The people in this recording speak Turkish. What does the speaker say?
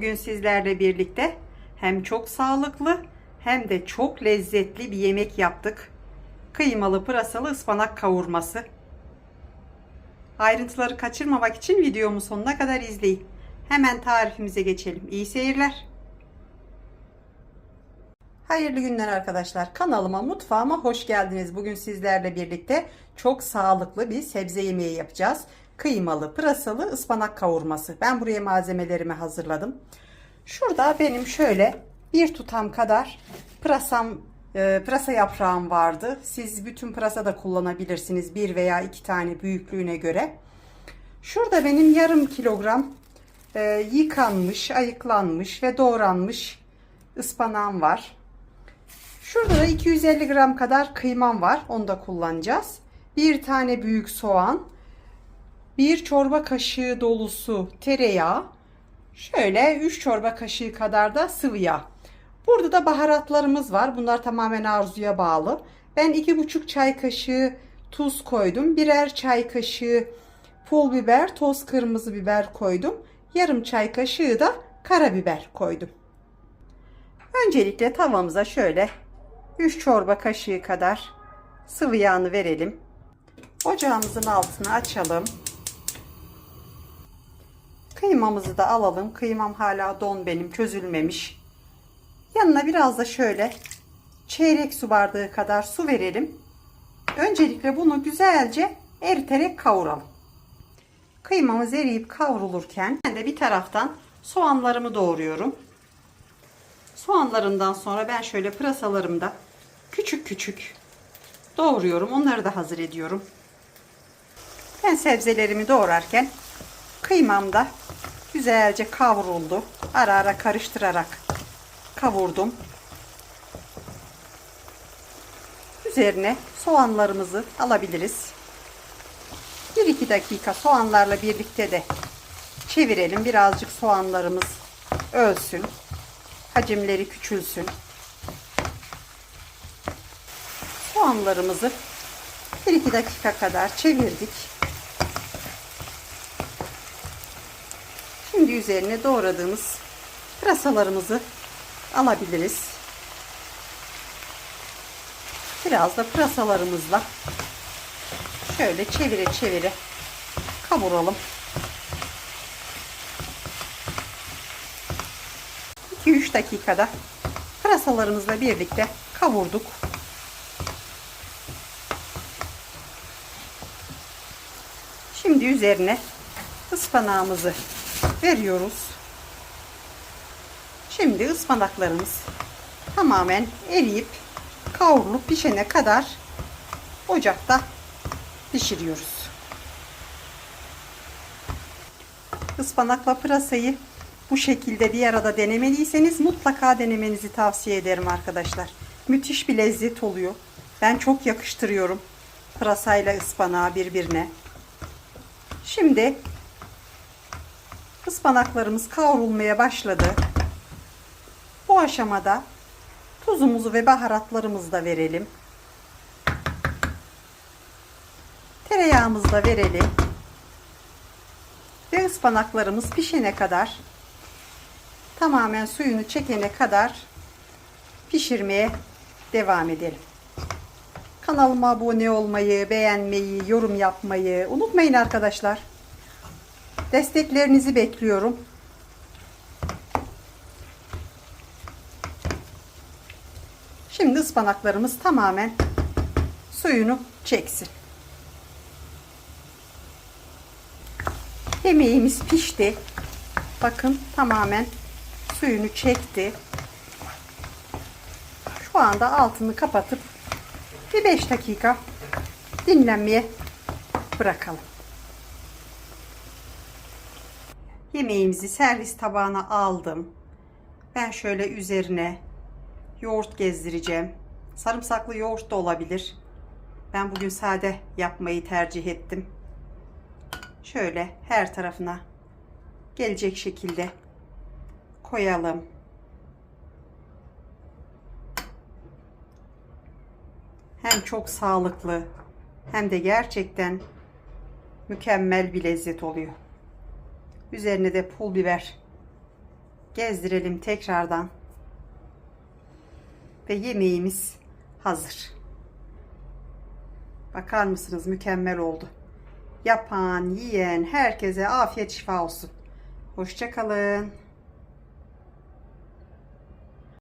Bugün sizlerle birlikte hem çok sağlıklı hem de çok lezzetli bir yemek yaptık. Kıymalı pırasalı ıspanak kavurması. Ayrıntıları kaçırmamak için videomu sonuna kadar izleyin. Hemen tarifimize geçelim. İyi seyirler. Hayırlı günler arkadaşlar. Kanalıma, mutfağıma hoş geldiniz. Bugün sizlerle birlikte çok sağlıklı bir sebze yemeği yapacağız. Kıymalı, pırasalı ıspanak kavurması. Ben buraya malzemelerimi hazırladım. Şurada benim şöyle bir tutam kadar pırasam, e, pırasa yaprağım vardı. Siz bütün pırasa da kullanabilirsiniz. Bir veya iki tane büyüklüğüne göre. Şurada benim yarım kilogram e, yıkanmış, ayıklanmış ve doğranmış ıspanağım var. Şurada da 250 gram kadar kıymam var. Onu da kullanacağız. Bir tane büyük soğan, bir çorba kaşığı dolusu tereyağı, şöyle 3 çorba kaşığı kadar da sıvı yağ. Burada da baharatlarımız var. Bunlar tamamen arzuya bağlı. Ben 2,5 çay kaşığı tuz koydum. Birer çay kaşığı pul biber, toz kırmızı biber koydum. Yarım çay kaşığı da karabiber koydum. Öncelikle tavamıza şöyle 3 çorba kaşığı kadar sıvı yağını verelim. Ocağımızın altını açalım. Kıymamızı da alalım. Kıymam hala don benim çözülmemiş. Yanına biraz da şöyle çeyrek su bardağı kadar su verelim. Öncelikle bunu güzelce eriterek kavuralım. Kıymamız eriyip kavrulurken ben de bir taraftan soğanlarımı doğruyorum. Soğanlarından sonra ben şöyle pırasalarımı da küçük küçük doğruyorum. Onları da hazır ediyorum. Ben sebzelerimi doğrarken kıymam da güzelce kavruldu. Ara ara karıştırarak kavurdum. Üzerine soğanlarımızı alabiliriz. 1-2 dakika soğanlarla birlikte de çevirelim. Birazcık soğanlarımız ölsün. Hacimleri küçülsün. Soğanlarımızı 1-2 dakika kadar çevirdik. Üzerine doğradığımız pırasalarımızı alabiliriz. Biraz da pırasalarımızla şöyle çevire çevire kavuralım. 2-3 dakikada pırasalarımızla birlikte kavurduk. Şimdi üzerine ıspanağımızı veriyoruz. Şimdi ıspanaklarımız tamamen eriyip kavrulup pişene kadar ocakta pişiriyoruz. Ispanakla pırasayı bu şekilde bir arada denemediyseniz mutlaka denemenizi tavsiye ederim arkadaşlar. Müthiş bir lezzet oluyor. Ben çok yakıştırıyorum pırasayla ıspanağı birbirine. Şimdi ıspanaklarımız kavrulmaya başladı. Bu aşamada tuzumuzu ve baharatlarımızı da verelim. Tereyağımızı da verelim. Ve ıspanaklarımız pişene kadar tamamen suyunu çekene kadar pişirmeye devam edelim. Kanalıma abone olmayı, beğenmeyi, yorum yapmayı unutmayın arkadaşlar. Desteklerinizi bekliyorum. Şimdi ıspanaklarımız tamamen suyunu çeksin. Yemeğimiz pişti. Bakın tamamen suyunu çekti. Şu anda altını kapatıp bir 5 dakika dinlenmeye bırakalım. Yemeğimizi servis tabağına aldım. Ben şöyle üzerine yoğurt gezdireceğim. Sarımsaklı yoğurt da olabilir. Ben bugün sade yapmayı tercih ettim. Şöyle her tarafına gelecek şekilde koyalım. Hem çok sağlıklı hem de gerçekten mükemmel bir lezzet oluyor. Üzerine de pul biber gezdirelim tekrardan. Ve yemeğimiz hazır. Bakar mısınız mükemmel oldu. Yapan, yiyen herkese afiyet şifa olsun. Hoşçakalın.